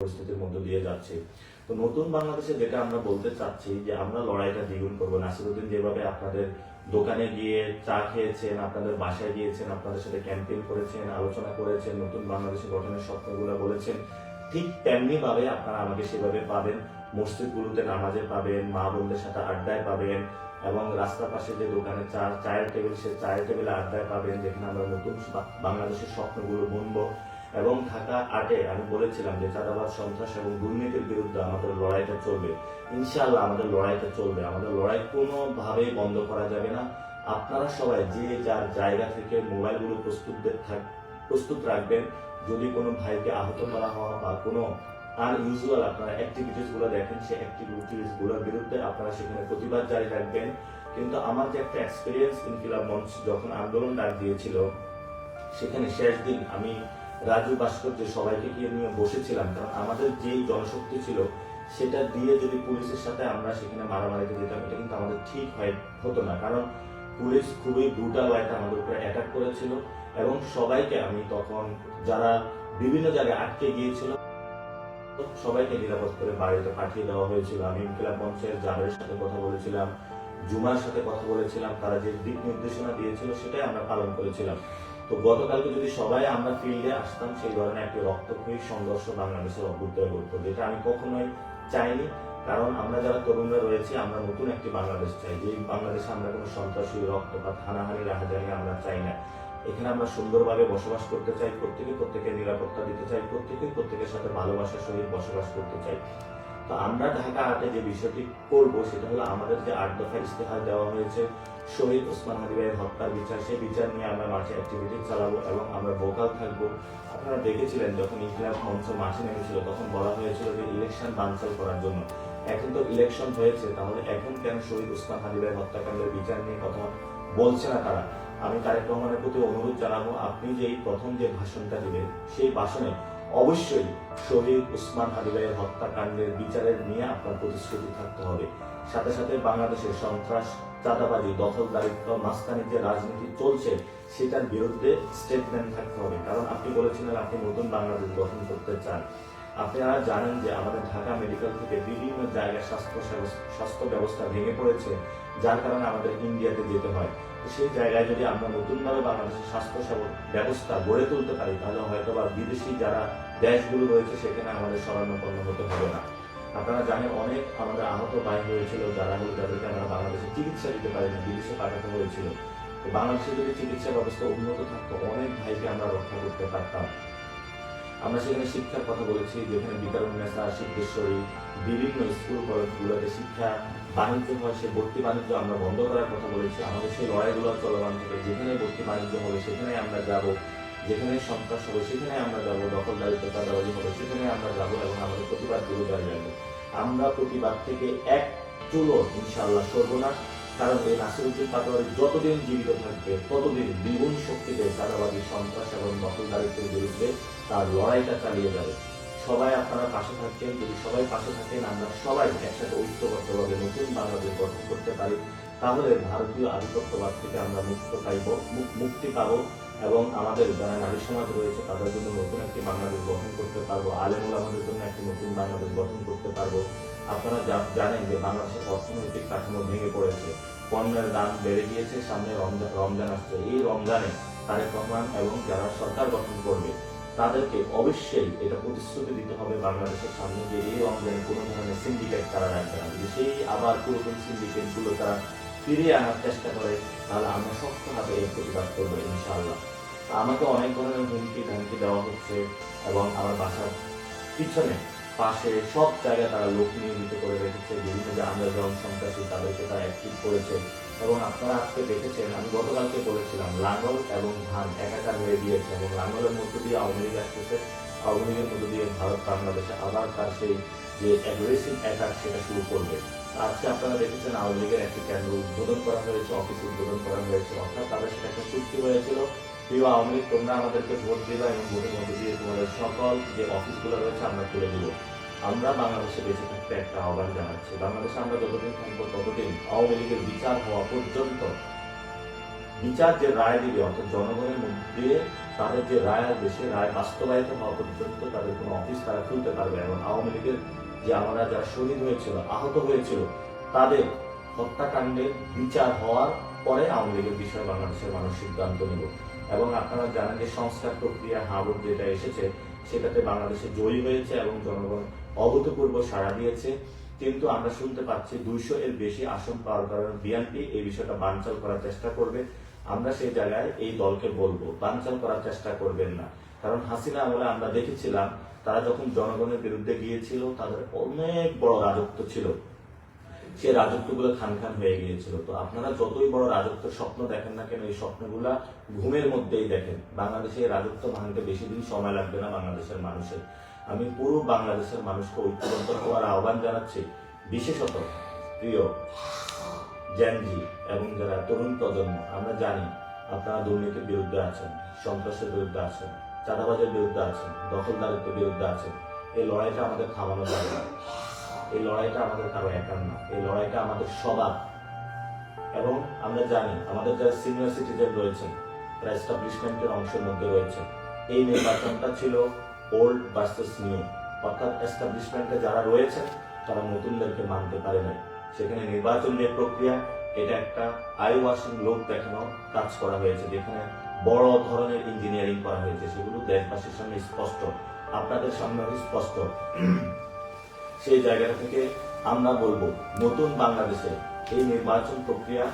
পরিস্থিতির মধ্য দিয়ে যাচ্ছে। তো নতুন বাংলাদেশে যেটা আমরা বলতে চাচ্ছি যে আমরা লড়াইটা দ্বিগুণ করব। নাসিরুদ্দিন যেভাবে আপনাদের দোকানে গিয়ে চা খেয়েছেন, আপনাদের বাসায় গিয়েছেন, আপনাদের সাথে ক্যাম্পেইন করেছেন, আলোচনা করেছেন, নতুন বাংলাদেশে গঠনের স্বপ্নগুলো বলেছেন, ঠিক তেমনি ভাবে আপনারা আমাকে সেভাবে পাবেন। মসজিদগুলোতে নামাজে পাবেন, মা বোনদের সাথে আড্ডায় পাবেন এবং রাস্তার পাশে যে দোকানে চা, চায়ের টেবিল, সে চায়ের টেবিলে আড্ডায় পাবেন, যেখানে আমরা নতুন বাংলাদেশের স্বপ্নগুলো বুনবো। এবং ঢাকা আটে আমি বলেছিলাম যে চাঁদাবাদ সন্ত্রাস এবং দুর্নীতির বিরুদ্ধে আমাদের লড়াইটা চলবে। ইনশাআল্লাহ আমাদের লড়াইটা চলবে। আমাদের লড়াই কোনোভাবেই বন্ধ করা যাবে না। আপনারা সবাই যে যার জায়গা থেকে মোবাইলগুলো প্রস্তুত থাক- প্রস্তুত রাখবেন, যদি কোনো ভাইকে আহত করা হওয়া বা কোনো আর ইউজুয়াল আপনারা অ্যাক্টিভিটিসগুলো দেখেন সেই অ্যাক্টিভিটিসগুলোর বিরুদ্ধে আপনারা সেখানে প্রতিবাদ জারি রাখবেন। কিন্তু আমার যে একটা এক্সপিরিয়েন্স ইনকিলাব মঞ্চ যখন আন্দোলন ডাক দিয়েছিল, সেখানে শেষ দিন আমি রাজু ভাস্কর্য সবাইকে গিয়ে নিয়ে বসেছিলাম? কারণ আমাদের যেই জনশক্তি ছিল, সেটা দিয়ে যদি পুলিশের সাথে আমরা সেখানে মারামারিতে যেতাম, এটা কিন্তু আমাদের ঠিক হয়, হতো না। কারণ পুলিশ খুবই ব্রুটাল ওয়াইতে আমাদের উপরে অ্যাটাক করেছিল এবং সবাইকে আমি তখন যারা বিভিন্ন জায়গায় আটকে গিয়েছিল, সবাইকে নিরাপদ করে বাড়িতে পাঠিয়ে দেওয়া হয়েছিল। আমি ইনকিলাব মঞ্চের জাবের সাথে কথা বলেছিলাম, জুমার সাথে কথা বলেছিলাম, তারা যে দিক নির্দেশনা দিয়েছিল, সেটাই আমরা পালন করেছিলাম। তো গতকালকে যদি সবাই আমরা ফিল্ডে আসতাম, সেই ধরনের একটি রক্তক্ষয়ী সংঘর্ষ বাংলাদেশের অভ্যুদয় করতো যেটা আমি কখনোই চাইনি। কারণ আমরা যারা তরুণরা রয়েছি, আমরা নতুন একটি বাংলাদেশ চাই। যে বাংলাদেশে আমরা কোনো সন্ত্রাসী, রক্তপাত, হানাহানি, রাহাজানি আমরা চাই না। এখানে আমরা সুন্দরভাবে বসবাস করতে চাই, প্রত্যেকে প্রত্যেকের নিরাপত্তা দিতে চাই, প্রত্যেকে প্রত্যেকের সাথে ভালোবাসার সহিত বসবাস করতে চাই। তো আমরা ঢাকা আর্টে যে বিষয়টি করব, সেটা হলো আমাদের যে আট দফা ইস্তেহার দেওয়া হয়েছে। শহীদ ওসমান ভাইয়ের হত্যার বিচার, সেই বিচার নিয়ে আমরা মাঠে অ্যাক্টিভিটি চালাবো এবং আমরা ভোকাল থাকব। আপনারা দেখেছিলেন যখন ইতিহাস মঞ্চ মাঠে নেমেছিল, তখন বলা হয়েছিল যে ইলেকশন বানচাল করার জন্য। এখন তো ইলেকশন হয়েছে, তাহলে এখন কেন শহীদ ওসমান ভাইয়ের হত্যাকাণ্ডের বিচার নিয়ে কথা বলছে না তারা? আমি তারেক রহমানের প্রতি অনুরোধ জানাব, আপনি যে এই প্রথম যে ভাষণটা দিবেন সেই ভাষণে অবশ্যই শহীদ উসমান হাজিবাইয়ের হত্যাকাণ্ডের বিচারের নিয়ে আপনার প্রতিশ্রুতি থাকতে হবে। সাথে সাথে বাংলাদেশের সন্ত্রাস, চাঁদাবাজি দখলদারিত্ব মাস্তানি যে রাজনীতি চলছে, সেটার বিরুদ্ধে স্টেটমেন্ট থাকতে হবে। কারণ আপনি বলেছিলেন আপনি নতুন বাংলাদেশ গঠন করতে চান। আপনারা জানেন যে আমাদের ঢাকা মেডিকেল থেকে বিভিন্ন জায়গায় স্বাস্থ্য স্বাস্থ্য ব্যবস্থা ভেঙে পড়েছে, যার কারণে আমাদের ইন্ডিয়াতে যেতে হয়। সেই জায়গায় যদি আমরা নতুনভাবে বাংলাদেশের স্বাস্থ্য সেবা ব্যবস্থা গড়ে তুলতে পারি, তাহলে হয়তো বা বিদেশি যারা দেশগুলো রয়েছে সেখানে আমাদের শরণাপন্ন হতে হবে না। আপনারা জানেন অনেক আমাদের আহত ভাই হয়েছিল, যারা হলো যাদেরকে আমরা বাংলাদেশে চিকিৎসা দিতে পারিনি, বিদেশে পাঠাতে হয়েছিল। বাংলাদেশে যদি চিকিৎসা ব্যবস্থা উন্নত থাকতো, অনেক ভাইকে আমরা রক্ষা করতে পারতাম। আমরা সেখানে শিক্ষার কথা বলেছি, যেখানে বিকারুন্নেসা সিদ্ধেশ্বরী, বিভিন্ন স্কুল, কলেজগুলোতে শিক্ষা বাণিজ্য হয় সেই ভর্তি বাণিজ্য আমরা বন্ধ করার কথা বলেছি। আমাদের সেই লড়াইগুলো চলমান থেকে। যেখানে ভর্তি বাণিজ্য হবে সেখানে আমরা যাব। যেখানে সন্ত্রাস হবে সেখানে আমরা যাব। দখলদারিত্ব চাঁদাবাজি হবে সেখানে আমরা যাব এবং আমাদের প্রতিবাদগুলো জারি রাখব। আমরা প্রতিবাদ থেকে এক চুলো ইনশাল্লাহ সরব না। কারণ এই নাসিরুদ্দিন পাটোয়ারি যতদিন জীবিত থাকবে, ততদিন দ্বিগুণ শক্তিতে চাঁদাবাজি, সন্ত্রাস এবং দখলদারিত্বের বিরুদ্ধে তার লড়াইটা চালিয়ে যাবে। সবাই আপনারা পাশে থাকবেন যদি সবাই পাশে থাকেন, আমরা সবাই একসাথে ঐক্যবদ্ধভাবে নতুন বাংলাদেশ গঠন করতে পারি, তাহলে ভারতীয় আধিপত্যবাদ থেকে আমরা মুক্ত পাইব মুক্তি পাবো এবং আমাদের যারা নারী সমাজ রয়েছে, তাদের জন্য নতুন একটি বাংলাদেশ গঠন করতে পারব, আলেমুল আমাদের জন্য একটি নতুন বাংলাদেশ গঠন করতে পারব। আপনারা যা- জানেন যে বাংলাদেশের অর্থনৈতিক কাঠামো ভেঙে পড়েছে, পণ্যের দাম বেড়ে গিয়েছে, সামনে রমজান রমজান আসছে। এই রমজানে তারেক রহমান এবং যারা সরকার গঠন করবে তাদেরকে অবশ্যই এটা প্রতিশ্রুতি দিতে হবে বাংলাদেশের সামনে যে এই রমজানে কোনো ধরনের সিন্ডিকেট তারা রাখবে না। যদি সেই আবার পুরাতন সিন্ডিকেটগুলো তারা ফিরিয়ে আনার চেষ্টা করে, তাহলে আমরা শক্তভাবে এর প্রতিবাদ করব ইনশাআল্লাহ। আমাকে অনেক ধরনের হুমকি ধামকি দেওয়া হচ্ছে এবং আমার বাসার পিছনে, পাশে সব জায়গায় তারা লোক নিয়োজিত করে রেখেছে। বিভিন্ন যে আন্ডারগ্রাউন্ড সন্ত্রাসী তাদেরকে তারা অ্যাক্টিভ করেছে। এবং আপনারা আজকে দেখেছেন, আমি গতকালকে বলেছিলাম, লাঙ্গল এবং ধান একাকার হয়ে গিয়েছে এবং লাঙ্গলের মধ্য দিয়ে আওয়ামী লীগ আসতেছে। আওয়ামী লীগের মধ্য দিয়ে ভারত বাংলাদেশে আবার তার সেই যে অ্যাগ্রেসিভ অ্যাটাক সেটা শুরু করবে। আজকে আপনারা দেখেছেন আওয়ামী লীগের একটি কেন্দ্র উদ্বোধন করা হয়েছে অফিস উদ্বোধন করা হয়েছে। অর্থাৎ তাদের সাথে একটা চুক্তি হয়েছিল। প্রিয় আওয়ামী লীগ, তোমরা আমাদেরকে ভোট দিবা এবং ভোটের মধ্যে দিয়ে তোমাদের সকল যে অফিসগুলো রয়েছে আমরা তুলে দিব। আমরা বাংলাদেশে বেঁচে থাকতে একটা আহ্বান জানাচ্ছি। বাংলাদেশে আমরা যতদিন থাকব ততদিন আওয়ামী লীগের বিচার হওয়া পর্যন্ত বিচার যে রায় দিবে, অর্থাৎ জনগণের মধ্যে তাদের যে রায় আসবে সেই রায় বাস্তবায়িত হওয়া পর্যন্ত তাদের কোনো অফিস তারা খুলতে পারবে এবং আওয়ামী লীগের যে আমরা যারা শহীদ হয়েছিল, আহত হয়েছিল, তাদের হত্যাকাণ্ডের বিচার হওয়ার পরে আওয়ামী লীগের বিষয়ে বাংলাদেশের মানুষ সিদ্ধান্ত নেব। এবং আপনারা জানেন যে সংস্কার প্রক্রিয়া হাবুর যেটা এসেছে সেটাতে বাংলাদেশে জয়ী হয়েছে এবং জনগণ অভূতপূর্ব সাড়া দিয়েছে। কিন্তু আমরা শুনতে পাচ্ছি দুইশো এর বেশি আসন পাওয়ার কারণে বিএনপি এই বিষয়টা বানচাল করার চেষ্টা করবে। আমরা সেই জায়গায় এই দলকে বলব, বানচাল করার চেষ্টা করবেন না। কারণ হাসিনা আমলে আমরা দেখেছিলাম, তারা যখন জনগণের বিরুদ্ধে গিয়েছিল, তাদের অনেক বড় রাজত্ব ছিল। সে রাজত্বগুলো খান খান হয়ে গিয়েছিল। তো আপনারা যতই বড় রাজত্বের স্বপ্ন দেখেন না কেন, এই স্বপ্নগুলা ঘুমের মধ্যেই দেখেন। বাংলাদেশে রাজত্ব ভাঙতে বেশি দিন সময় লাগবে না বাংলাদেশের মানুষের। আমি পুরো বাংলাদেশের মানুষকে ঐক্যবদ্ধ হওয়ার আহ্বান জানাচ্ছি, বিশেষত প্রিয় জ্যানজি এবং যারা তরুণ প্রজন্ম, আমরা জানি আপনারা দুর্নীতির বিরুদ্ধে আছেন, সন্ত্রাসের বিরুদ্ধে আছেন, চাঁদাবাজের বিরুদ্ধে আছেন, দখলদারিত্বের বিরুদ্ধে আছেন। এই লড়াইটা আমাদের থামানো যাবে না। এই লড়াইটা আমাদের কারও একার না। এই লড়াইটা আমাদের সবার। এবং আমরা জানি, আমাদের যারা সিনিয়র সিটিজেন রয়েছেন, তারা এস্টাবলিশমেন্টের অংশের মধ্যে রয়েছে এই নির্বাচনটা ছিল ওল্ড ভার্সেস নিউ অর্থাৎ এস্টাবলিশমেন্টে যারা রয়েছেন, তারা নতুনদেরকে মানতে পারে নাই। সেখানে নির্বাচন যে প্রক্রিয়া, এটা একটা আই ওয়াশিং লোক দেখানো কাজ করা হয়েছে, যেখানে বড় ধরনের ইঞ্জিনিয়ারিং করা হয়েছে। সেগুলো দেশবাসীর সামনে স্পষ্ট, আপনাদের সামনে স্পষ্ট। সেই জায়গাটা থেকে আমরা বলব নতুন বাংলাদেশে এই নির্বাচন প্রক্রিয়া